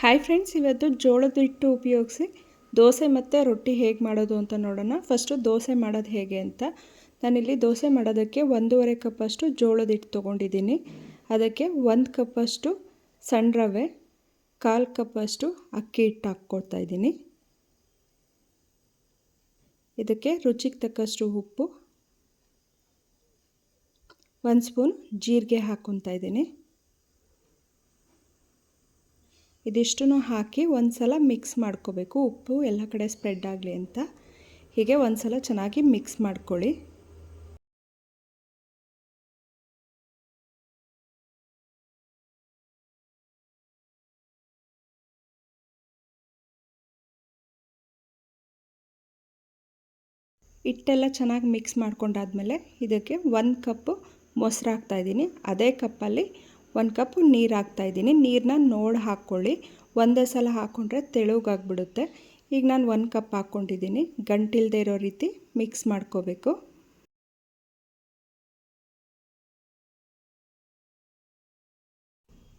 Hi friends, ಇವತ್ತು ಜೋಳದ ಹಿಟ್ಟು ಉಪಯೋಗಿಸಿ ದೋಸೆ ಮತ್ತು ರೊಟ್ಟಿ ಹೇಗೆ ಮಾಡೋದು ಅಂತ ನೋಡೋಣ. ಫಸ್ಟು ದೋಸೆ ಮಾಡೋದು ಹೇಗೆ ಅಂತ. ನಾನಿಲ್ಲಿ ದೋಸೆ ಮಾಡೋದಕ್ಕೆ ಒಂದೂವರೆ ಕಪ್ಪಷ್ಟು ಜೋಳದ ಹಿಟ್ಟು ತೊಗೊಂಡಿದ್ದೀನಿ. ಅದಕ್ಕೆ ಒಂದು ಕಪ್ಪಷ್ಟು ಸಣ್ಣ ರವೆ, ಕಾಲು ಕಪ್ಪಷ್ಟು ಅಕ್ಕಿ ಹಿಟ್ಟು ಹಾಕ್ಕೊಳ್ತಾ ಇದ್ದೀನಿ. ಇದಕ್ಕೆ ರುಚಿಗೆ ತಕ್ಕಷ್ಟು ಉಪ್ಪು, ಒಂದು ಸ್ಪೂನ್ ಜೀರಿಗೆ ಹಾಕ್ಕೊತಾ ಇದ್ದೀನಿ. ಇದಿಷ್ಟನ್ನು ಹಾಕಿ ಒಂದು ಸಲ ಮಿಕ್ಸ್ ಮಾಡ್ಕೋಬೇಕು. ಉಪ್ಪು ಎಲ್ಲ ಕಡೆ ಸ್ಪ್ರೆಡ್ ಆಗಲಿ ಅಂತ. ಹೀಗೆ ಒಂದು ಸಲ ಚೆನ್ನಾಗಿ ಮಿಕ್ಸ್ ಮಾಡ್ಕೊಳ್ಳಿ. ಹಿಟ್ಟೆಲ್ಲ ಚೆನ್ನಾಗಿ ಮಿಕ್ಸ್ ಮಾಡ್ಕೊಂಡಾದ್ಮೇಲೆ ಇದಕ್ಕೆ ಒಂದು ಕಪ್ಪು ಮೊಸರು ಹಾಕ್ತಾಯಿದ್ದೀನಿ ಅದೇ ಕಪ್ಪಲ್ಲಿ ಒಂದು ಕಪ್ ನೀರು ಹಾಕ್ತಾಯಿದ್ದೀನಿ ನೀರನ್ನ ನೋಡಿ ಹಾಕ್ಕೊಳ್ಳಿ ಒಂದೇ ಸಲ ಹಾಕ್ಕೊಂಡ್ರೆ ತೆಳುಗಾಗ್ಬಿಡುತ್ತೆ. ಈಗ ನಾನು ಒಂದು ಕಪ್ ಹಾಕ್ಕೊಂಡಿದ್ದೀನಿ ಗಂಟಿಲ್ದೇ ಇರೋ ರೀತಿ ಮಿಕ್ಸ್ ಮಾಡ್ಕೋಬೇಕು.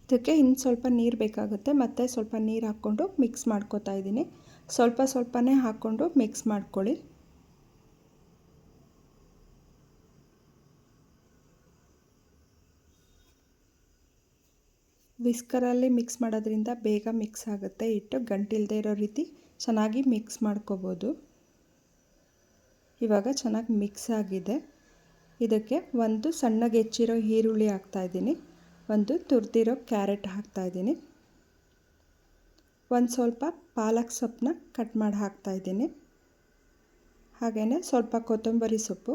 ಇದಕ್ಕೆ ಇನ್ನು ಸ್ವಲ್ಪ ನೀರು ಬೇಕಾಗುತ್ತೆ. ಮತ್ತು ಸ್ವಲ್ಪ ನೀರು ಹಾಕ್ಕೊಂಡು ಮಿಕ್ಸ್ ಮಾಡ್ಕೋತಾ ಇದ್ದೀನಿ. ಸ್ವಲ್ಪ ಸ್ವಲ್ಪನೇ ಹಾಕ್ಕೊಂಡು ಮಿಕ್ಸ್ ಮಾಡ್ಕೊಳ್ಳಿ. ವಿಸ್ಕರಲ್ಲಿ ಮಿಕ್ಸ್ ಮಾಡೋದ್ರಿಂದ ಬೇಗ ಮಿಕ್ಸ್ ಆಗುತ್ತೆ. ಹಿಟ್ಟು ಗಂಟಿಲ್ಲದೆ ಇರೋ ರೀತಿ ಚೆನ್ನಾಗಿ ಮಿಕ್ಸ್ ಮಾಡ್ಕೋಬೋದು. ಇವಾಗ ಚೆನ್ನಾಗಿ ಮಿಕ್ಸ್ ಆಗಿದೆ. ಇದಕ್ಕೆ ಒಂದು ಸಣ್ಣಗೆ ಹೆಚ್ಚಿರೋ ಈರುಳ್ಳಿ ಹಾಕ್ತಾಯಿದ್ದೀನಿ ಒಂದು ತುರಿದಿರೋ ಕ್ಯಾರೆಟ್ ಹಾಕ್ತಾಯಿದ್ದೀನಿ ಒಂದು ಸ್ವಲ್ಪ ಪಾಲಕ್ ಸೊಪ್ಪನ್ನ ಕಟ್ ಮಾಡಿ ಹಾಕ್ತಾಯಿದ್ದೀನಿ ಹಾಗೆಯೇ ಸ್ವಲ್ಪ ಕೊತ್ತಂಬರಿ ಸೊಪ್ಪು.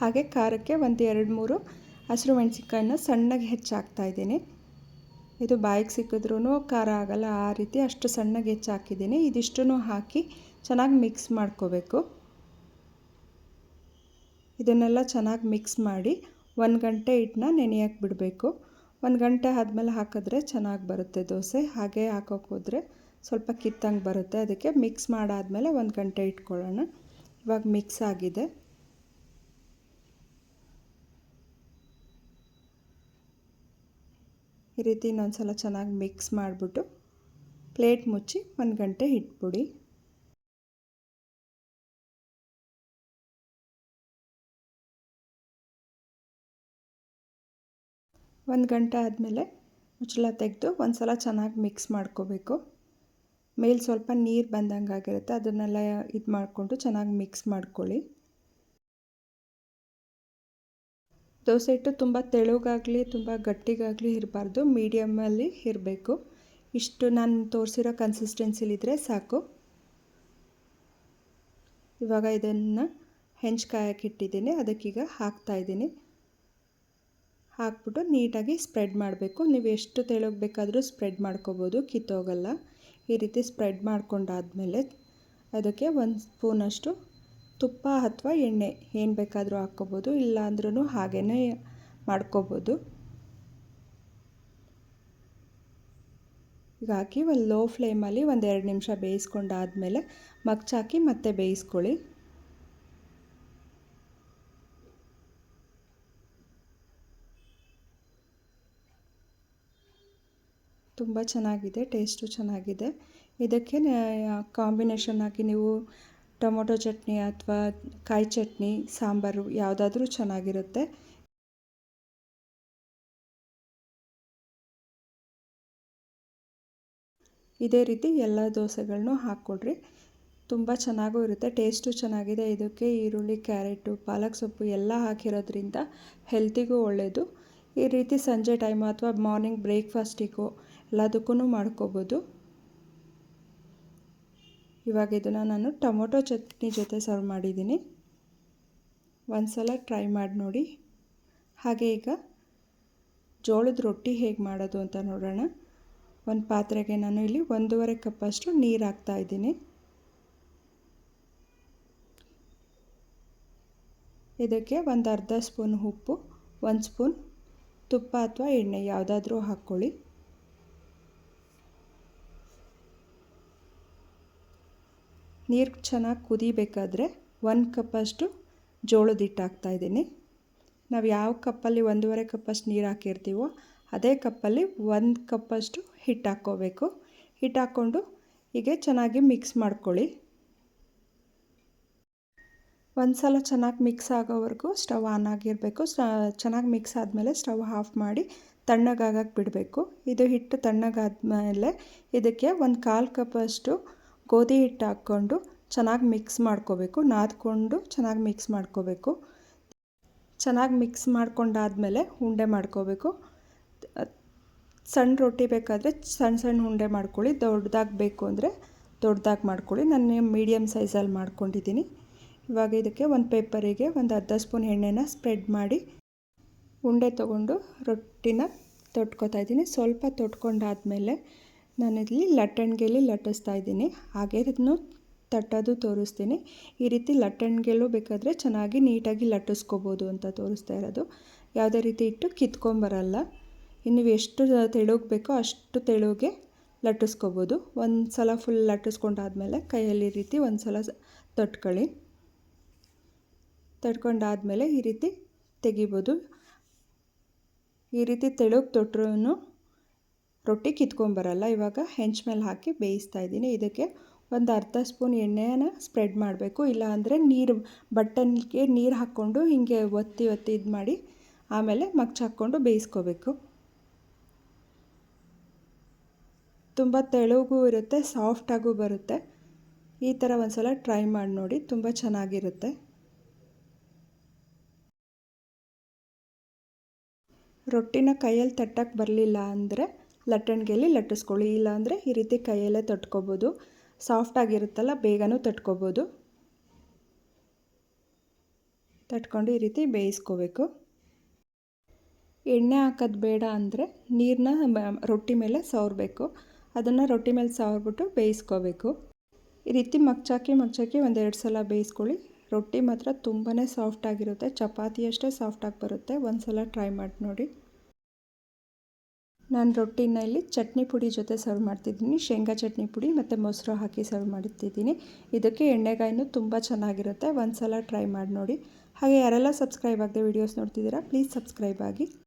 ಹಾಗೆ ಖಾರಕ್ಕೆ ಒಂದು ಎರಡು ಮೂರು ಹಸಿರು ಮೆಣಸಿನ್ಕಾಯನ್ನು ಸಣ್ಣಗೆ ಹೆಚ್ಚಾಕ್ತಾ ಇದ್ದೀನಿ. ಇದು ಬಾಯಿಗೆ ಸಿಕ್ಕಿದ್ರೂ ಖಾರ ಆಗಲ್ಲ, ಆ ರೀತಿ ಅಷ್ಟು ಸಣ್ಣಗೆ ಹೆಚ್ಚಾಕಿದ್ದೀನಿ. ಇದಿಷ್ಟು ಹಾಕಿ ಚೆನ್ನಾಗಿ ಮಿಕ್ಸ್ ಮಾಡ್ಕೋಬೇಕು. ಇದನ್ನೆಲ್ಲ ಚೆನ್ನಾಗಿ ಮಿಕ್ಸ್ ಮಾಡಿ ಒಂದು ಗಂಟೆ ಹಿಟ್ಟನ್ನ ನೆನೆಯಕ್ಕೆ ಬಿಡಬೇಕು. ಒಂದು ಗಂಟೆ ಆದಮೇಲೆ ಹಾಕಿದ್ರೆ ಚೆನ್ನಾಗಿ ಬರುತ್ತೆ ದೋಸೆ. ಹಾಗೆ ಹಾಕೋಕೆ ಹೋದರೆ ಸ್ವಲ್ಪ ಕಿತ್ತಂಗೆ ಬರುತ್ತೆ. ಅದಕ್ಕೆ ಮಿಕ್ಸ್ ಮಾಡಾದಮೇಲೆ ಒಂದು ಗಂಟೆ ಇಟ್ಕೊಳ್ಳೋಣ. ಇವಾಗ ಮಿಕ್ಸ್ ಆಗಿದೆ. ಈ ರೀತಿ ಇನ್ನೊಂದು ಸಲ ಚೆನ್ನಾಗಿ ಮಿಕ್ಸ್ ಮಾಡಿಬಿಟ್ಟು ಪ್ಲೇಟ್ ಮುಚ್ಚಿ ಒಂದು ಗಂಟೆ ಇಟ್ಬಿಡಿ. ಒಂದು ಗಂಟೆ ಆದಮೇಲೆ ಮುಚ್ಚಳ ತೆಗೆದು ಒಂದು ಸಲ ಚೆನ್ನಾಗಿ ಮಿಕ್ಸ್ ಮಾಡ್ಕೋಬೇಕು. ಮೇಲೆ ಸ್ವಲ್ಪ ನೀರು ಬಂದಂಗೆ ಆಗಿರುತ್ತೆ ಅದನ್ನೆಲ್ಲ ಇದು ಮಾಡಿಕೊಂಡು ಚೆನ್ನಾಗಿ ಮಿಕ್ಸ್ ಮಾಡ್ಕೊಳ್ಳಿ. ದೋಸೆ ಹಿಟ್ಟು ತುಂಬ ತೆಳುಗಾಗಲಿ, ತುಂಬ ಗಟ್ಟಿಗಾಗಲಿ ಇರಬಾರ್ದು. ಮೀಡಿಯಮಲ್ಲಿ ಇರಬೇಕು. ಇಷ್ಟು ನಾನು ತೋರಿಸಿರೋ ಕನ್ಸಿಸ್ಟೆನ್ಸಿಲಿದ್ದರೆ ಸಾಕು. ಇವಾಗ ಇದನ್ನು ಹೆಂಚು ಕಾಯಕ್ಕೆ ಇಟ್ಟಿದ್ದೀನಿ. ಅದಕ್ಕೀಗ ಹಾಕ್ತಾಯಿದ್ದೀನಿ ಹಾಕ್ಬಿಟ್ಟು ನೀಟಾಗಿ ಸ್ಪ್ರೆಡ್ ಮಾಡಬೇಕು. ನೀವು ಎಷ್ಟು ತೆಳುಗೆ ಬೇಕಾದರೂ ಸ್ಪ್ರೆಡ್ ಮಾಡ್ಕೋಬೋದು, ಕಿತ್ತೋಗಲ್ಲ. ಈ ರೀತಿ ಸ್ಪ್ರೆಡ್ ಮಾಡ್ಕೊಂಡಾದಮೇಲೆ ಅದಕ್ಕೆ ಒಂದು ಸ್ಪೂನಷ್ಟು ತುಪ್ಪ ಅಥವಾ ಎಣ್ಣೆ ಏನು ಬೇಕಾದರೂ ಹಾಕ್ಕೋಬೋದು ಇಲ್ಲ ಅಂದ್ರೂ ಹಾಗೇ ಮಾಡ್ಕೋಬೋದು. ಈಗ ಹಾಕಿ ಒಂದು ಲೋ ಫ್ಲೇಮಲ್ಲಿ ಒಂದು ಎರಡು ನಿಮಿಷ ಬೇಯಿಸ್ಕೊಂಡಾದಮೇಲೆ ಮಗ್ಚಾಕಿ ಮತ್ತೆ ಬೇಯಿಸ್ಕೊಳ್ಳಿ. ತುಂಬ ಚೆನ್ನಾಗಿದೆ ಟೇಸ್ಟು ಚೆನ್ನಾಗಿದೆ. ಇದಕ್ಕೆ ಕಾಂಬಿನೇಷನ್ ಆಗಿ ನೀವು ಟೊಮೊಟೊ ಚಟ್ನಿ ಅಥವಾ ಕಾಯಿ ಚಟ್ನಿ, ಸಾಂಬಾರು ಯಾವುದಾದ್ರೂ ಚೆನ್ನಾಗಿರುತ್ತೆ. ಇದೇ ರೀತಿ ಎಲ್ಲ ದೋಸೆಗಳನ್ನು ಹಾಕ್ಕೊಡ್ರಿ. ತುಂಬ ಚೆನ್ನಾಗೂ ಇರುತ್ತೆ, ಟೇಸ್ಟು ಚೆನ್ನಾಗಿದೆ. ಇದಕ್ಕೆ ಈರುಳ್ಳಿ, ಕ್ಯಾರೆಟು, ಪಾಲಕ್ ಸೊಪ್ಪು ಎಲ್ಲ ಹಾಕಿರೋದ್ರಿಂದ ಹೆಲ್ತಿಗೂ ಒಳ್ಳೆಯದು ಈ ರೀತಿ ಸಂಜೆ ಟೈಮು ಅಥವಾ ಮಾರ್ನಿಂಗ್ ಬ್ರೇಕ್ಫಾಸ್ಟಿಗೂ ಎಲ್ಲದಕ್ಕೂ ಮಾಡ್ಕೋಬೋದು. ಇವಾಗ ಇದನ್ನು ನಾನು ಟೊಮೊಟೊ ಚಟ್ನಿ ಜೊತೆ ಸರ್ವ್ ಮಾಡಿದ್ದೀನಿ. ಒಂದು ಸಲ ಟ್ರೈ ಮಾಡಿ ನೋಡಿ. ಹಾಗೆ ಈಗ ಜೋಳದ ರೊಟ್ಟಿ ಹೇಗೆ ಮಾಡೋದು ಅಂತ ನೋಡೋಣ. ಒಂದು ಪಾತ್ರೆಗೆ ನಾನು ಇಲ್ಲಿ ಒಂದೂವರೆ ಕಪ್ಪಷ್ಟು ನೀರು ಹಾಕ್ತಾ ಇದ್ದೀನಿ. ಇದಕ್ಕೆ ಒಂದು ಅರ್ಧ ಸ್ಪೂನ್ ಉಪ್ಪು, ಒಂದು ಸ್ಪೂನ್ ತುಪ್ಪ ಅಥವಾ ಎಣ್ಣೆ ಯಾವುದಾದ್ರೂ ಹಾಕ್ಕೊಳ್ಳಿ ನೀರು ಚೆನ್ನಾಗಿ ಕುದಿಬೇಕಾದ್ರೆ ಒಂದು ಕಪ್ಪಷ್ಟು ಜೋಳದ ಹಿಟ್ಟು ಹಾಕ್ತಾಯಿದ್ದೀನಿ ನಾವು ಯಾವ ಕಪ್ಪಲ್ಲಿ ಒಂದೂವರೆ ಕಪ್ಪಷ್ಟು ನೀರು ಹಾಕಿರ್ತೀವೋ ಅದೇ ಕಪ್ಪಲ್ಲಿ ಒಂದು ಕಪ್ಪಷ್ಟು ಹಿಟ್ಟು ಹಾಕ್ಕೋಬೇಕು. ಹಿಟ್ಟು ಹಾಕ್ಕೊಂಡು ಹೀಗೆ ಚೆನ್ನಾಗಿ ಮಿಕ್ಸ್ ಮಾಡ್ಕೊಳ್ಳಿ. ಒಂದು ಸಲ ಚೆನ್ನಾಗಿ ಮಿಕ್ಸ್ ಆಗೋವರೆಗೂ ಸ್ಟವ್ ಆನ್ ಆಗಿರಬೇಕು. ಚೆನ್ನಾಗಿ ಮಿಕ್ಸ್ ಆದಮೇಲೆ ಸ್ಟವ್ ಆಫ್ ಮಾಡಿ ತಣ್ಣಗಾಗಕ್ಕೆ ಬಿಡಬೇಕು. ಇದು ಹಿಟ್ಟು ತಣ್ಣಗಾದ್ಮೇಲೆ ಇದಕ್ಕೆ ಒಂದು ಕಾಲು ಕಪ್ಪಷ್ಟು ಗೋಧಿ ಹಿಟ್ಟು ಹಾಕ್ಕೊಂಡು ಚೆನ್ನಾಗಿ ಮಿಕ್ಸ್ ಮಾಡ್ಕೋಬೇಕು, ನಾದ್ಕೊಂಡು ಚೆನ್ನಾಗಿ ಮಿಕ್ಸ್ ಮಾಡ್ಕೋಬೇಕು. ಚೆನ್ನಾಗಿ ಮಿಕ್ಸ್ ಮಾಡ್ಕೊಂಡಾದಮೇಲೆ ಉಂಡೆ ಮಾಡ್ಕೋಬೇಕು. ಸಣ್ಣ ರೊಟ್ಟಿ ಬೇಕಾದರೆ ಸಣ್ಣ ಸಣ್ಣ ಉಂಡೆ ಮಾಡ್ಕೊಳ್ಳಿ ದೊಡ್ಡದಾಗಿ ಬೇಕು ಅಂದರೆ ದೊಡ್ಡದಾಗಿ ಮಾಡ್ಕೊಳ್ಳಿ. ನಾನು ಮೀಡಿಯಮ್ ಸೈಜಲ್ಲಿ ಮಾಡ್ಕೊಂಡಿದ್ದೀನಿ. ಇವಾಗ ಇದಕ್ಕೆ ಒಂದು ಪೇಪರಿಗೆ ಒಂದು ಅರ್ಧ ಸ್ಪೂನ್ ಎಣ್ಣೆನ ಸ್ಪ್ರೆಡ್ ಮಾಡಿ ಉಂಡೆ ತೊಗೊಂಡು ರೊಟ್ಟಿನ ತೊಟ್ಕೊತಾ ಇದ್ದೀನಿ. ಸ್ವಲ್ಪ ತೊಟ್ಕೊಂಡಾದಮೇಲೆ ನಾನಿಲ್ಲಿ ಲಟ್ಟಣಿಗೆಲಿ ಲಟ್ಟಿಸ್ತಾ ಇದ್ದೀನಿ. ಹಾಗೆ ಇದನ್ನು ತಟ್ಟೋದು ತೋರಿಸ್ತೀನಿ. ಈ ರೀತಿ ಲಟ್ಟಣಿಗೆಲು ಬೇಕಾದರೆ ಚೆನ್ನಾಗಿ ನೀಟಾಗಿ ಲಟ್ಟಿಸ್ಕೋಬೋದು ಅಂತ ತೋರಿಸ್ತಾ ಇರೋದು. ಯಾವುದೇ ರೀತಿ ಇಟ್ಟು ಕಿತ್ಕೊಂಬರಲ್ಲ. ಇನ್ನು ಎಷ್ಟು ತೆಳುಗೆ ಬೇಕೋ ಅಷ್ಟು ತೆಳುಗೆ ಲಟ್ಟಿಸ್ಕೋಬೋದು. ಒಂದು ಸಲ ಫುಲ್ ಲಟ್ಟಿಸ್ಕೊಂಡಾದ್ಮೇಲೆ ಕೈಯಲ್ಲಿ ಈ ರೀತಿ ಒಂದು ಸಲ ತಟ್ಕೊಳ್ಳಿ. ತಟ್ಕೊಂಡಾದ್ಮೇಲೆ ಈ ರೀತಿ ತೆಗಿಬೋದು. ಈ ರೀತಿ ತೆಳುಗೆ ತೊಟ್ಟರೂ ರೊಟ್ಟಿ ಕಿತ್ಕೊಂಬರಲ್ಲ, ಇವಾಗ ಹೆಂಚ್ ಮೇಲೆ ಹಾಕಿ ಬೇಯಿಸ್ತಾ ಇದ್ದೀನಿ. ಇದಕ್ಕೆ ಒಂದು ಅರ್ಧ ಸ್ಪೂನ್ ಎಣ್ಣೆನ ಸ್ಪ್ರೆಡ್ ಮಾಡಬೇಕು. ಇಲ್ಲ ಅಂದರೆ ನೀರು, ಬಟ್ಟನ್ಗೆ ನೀರು ಹಾಕ್ಕೊಂಡು ಹೀಗೆ ಒತ್ತಿ ಒತ್ತಿ ಇದು ಮಾಡಿ ಆಮೇಲೆ ಮಗ್ಚ್ ಹಾಕ್ಕೊಂಡು ಬೇಯಿಸ್ಕೋಬೇಕು. ತುಂಬ ತೆಳುಗೂ ಇರುತ್ತೆ ಸಾಫ್ಟಾಗೂ ಬರುತ್ತೆ. ಈ ಥರ ಒಂದು ಸಲ ಟ್ರೈ ಮಾಡಿ ನೋಡಿ, ತುಂಬ ಚೆನ್ನಾಗಿರುತ್ತೆ. ರೊಟ್ಟಿನ ಕೈಯಲ್ಲಿ ತಟ್ಟಕ್ಕೆ ಬರಲಿಲ್ಲ ಅಂದರೆ ಲಟ್ಟಣಿಗೆಯಲ್ಲಿ ಲಟ್ಟಿಸ್ಕೊಳ್ಳಿ. ಇಲ್ಲಾಂದರೆ ಈ ರೀತಿ ಕೈಯಲ್ಲೇ ತಟ್ಕೊಬೋದು. ಸಾಫ್ಟಾಗಿರುತ್ತಲ್ಲ ಬೇಗನೂ ತಟ್ಕೋಬೋದು. ತಟ್ಕೊಂಡು ಈ ರೀತಿ ಬೇಯಿಸ್ಕೋಬೇಕು. ಎಣ್ಣೆ ಹಾಕೋದು ಬೇಡ ಅಂದರೆ ನೀರನ್ನ ರೊಟ್ಟಿ ಮೇಲೆ ಸವರಬೇಕು. ಅದನ್ನು ರೊಟ್ಟಿ ಮೇಲೆ ಸವರ್ಬಿಟ್ಟು ಬೇಯಿಸ್ಕೋಬೇಕು. ಈ ರೀತಿ ಮಗ್ಚಾಕಿ ಮಗ್ಚಾಕಿ ಒಂದೆರಡು ಸಲ ಬೇಯಿಸ್ಕೊಳ್ಳಿ. ರೊಟ್ಟಿ ಮಾತ್ರ ತುಂಬಾ ಸಾಫ್ಟಾಗಿರುತ್ತೆ ಚಪಾತಿ ಅಷ್ಟೇ ಸಾಫ್ಟಾಗಿ ಬರುತ್ತೆ. ಒಂದು ಸಲ ಟ್ರೈ ಮಾಡಿ ನೋಡಿ ನಾನು ರೊಟ್ಟಿನ ಇಲ್ಲಿ ಚಟ್ನಿ ಪುಡಿ ಜೊತೆ ಸರ್ವ್ ಮಾಡ್ತಿದ್ದೀನಿ. ಶೇಂಗಾ ಚಟ್ನಿ ಪುಡಿ ಮತ್ತು ಮೊಸರು ಹಾಕಿ ಸರ್ವ್ ಮಾಡ್ತಿದ್ದೀನಿ. ಇದಕ್ಕೆ ಎಣ್ಣೆಗಾಯಿನೂ ತುಂಬ ಚೆನ್ನಾಗಿರುತ್ತೆ. ಒಂದು ಸಲ ಟ್ರೈ ಮಾಡಿ ನೋಡಿ. ಹಾಗೆ ಯಾರೆಲ್ಲ ಸಬ್ಸ್ಕ್ರೈಬ್ ಆಗದೆ ವೀಡಿಯೋಸ್ ನೋಡ್ತಿದ್ದೀರಾ ಪ್ಲೀಸ್ ಸಬ್ಸ್ಕ್ರೈಬ್ ಆಗಿ.